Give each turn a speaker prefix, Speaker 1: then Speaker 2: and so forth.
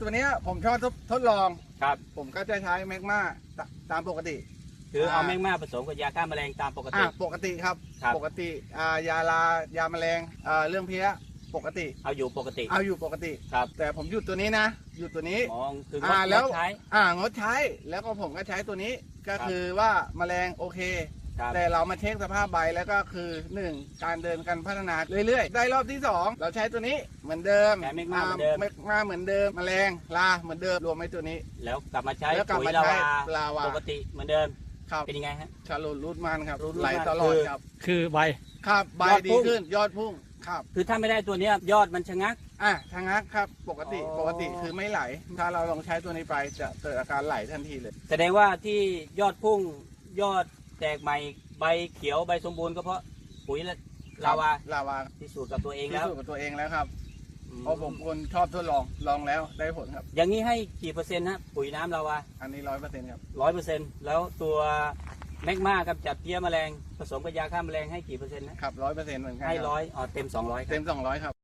Speaker 1: ตัวเนี้ยผมชอบทดทดลอง
Speaker 2: ครับ
Speaker 1: ผมก็จะใช้แมกมาตาตามปกติ
Speaker 2: คือเอา
Speaker 1: อ่า
Speaker 2: แมงมาผสมกับยาฆ่าแมลงตามปกติ
Speaker 1: อะปกติครับ
Speaker 2: ครับ
Speaker 1: ปกติอ่ายาลายาแมลงอ่าเรื่องเพี้ยปกติ
Speaker 2: เอาอยู่ปกติ
Speaker 1: เอาอยู่ปกติ
Speaker 2: ครับ
Speaker 1: แต่ผมหยุดตัวนี้นะหยุดตัวนี้
Speaker 2: มองคืองด
Speaker 1: อ่างแล้ว
Speaker 2: ดใช้
Speaker 1: อ่างดใช้แล้วก็ผมก็ใช้ตัวนี้ก็
Speaker 2: ครับ
Speaker 1: คือว่าแมลงโอเค
Speaker 2: ครับ
Speaker 1: แต่เรามาเช็คสภาพใบแล้วก็คือหนึ่งการเดินการพัฒนาเรื่อยๆ ได้รอบที่สองเราใช้ตัวนี้เหมือนเดิม
Speaker 2: ใช้แมกมาเหมือนเดิม
Speaker 1: แมกมาเหมือนเดิมแมลงลาเหมือนเดิมรวมไว้ตัวนี้
Speaker 2: แล้วกลับมาใช้
Speaker 1: แล้วกลับ
Speaker 2: ปุ๋ย
Speaker 1: มา
Speaker 2: ลา
Speaker 1: ใช้
Speaker 2: วา
Speaker 1: ลาวา
Speaker 2: ปกติเหมือนเดิม
Speaker 1: ครับ
Speaker 2: เป็นยังไงฮะ
Speaker 1: ชาลูรูดมันครับ
Speaker 2: รูทมัน
Speaker 1: ไหลตลอด
Speaker 2: คือ
Speaker 1: ครับ
Speaker 3: คือใบ
Speaker 1: ครับใบ
Speaker 2: ยอด
Speaker 1: ดี
Speaker 2: พุ่ง
Speaker 1: ขึ้นยอดพุ่งครับ
Speaker 2: คือถ้าไม่ได้ตัวเนี้ยยอดมันชะงัก
Speaker 1: อะทางนักครับปกติ
Speaker 2: อ๋อ
Speaker 1: ปกติคือไม่ไหล ถ้าเราลองใช้ตัวนี้ไปจะเกิดอาการไหลทันทีเลย
Speaker 2: แสดงว่าที่ยอดพุ่งยอด แตกใหม่ใบเขียวใบสมบูรณ์ก็เพราะปุ๋ยละลาวา
Speaker 1: ลาวา
Speaker 2: พิสูจน์กับตัวเอง
Speaker 1: พิ
Speaker 2: แล้ว
Speaker 1: สูจน์กับตัวเองแล้วครับ
Speaker 2: อืม
Speaker 1: เพราะผมคนชอบทดลองลองแล้วได้ผลครับ
Speaker 2: อย่างนี้ให้กี่เปอร์เซ็นต์ฮะปุ๋ยน้ำลาวา
Speaker 1: อันนี้ร้อยเปอร์เซ็นต์ครับ
Speaker 2: ร้อยเปอร์เซ็นต์แล้วตัวแมกมากับจัดเพี้ยแมลง ผสมกับยาฆ่าแมลงให้กี่เปอร์เซ็นต์นะ ครับ
Speaker 1: ร้อยเปอร์เซ็นต์เหมือนกัน
Speaker 2: ให้
Speaker 1: คบ
Speaker 2: ร้อยอ๋อเต็มสองร้อย
Speaker 1: เต็มสองร้อยครับ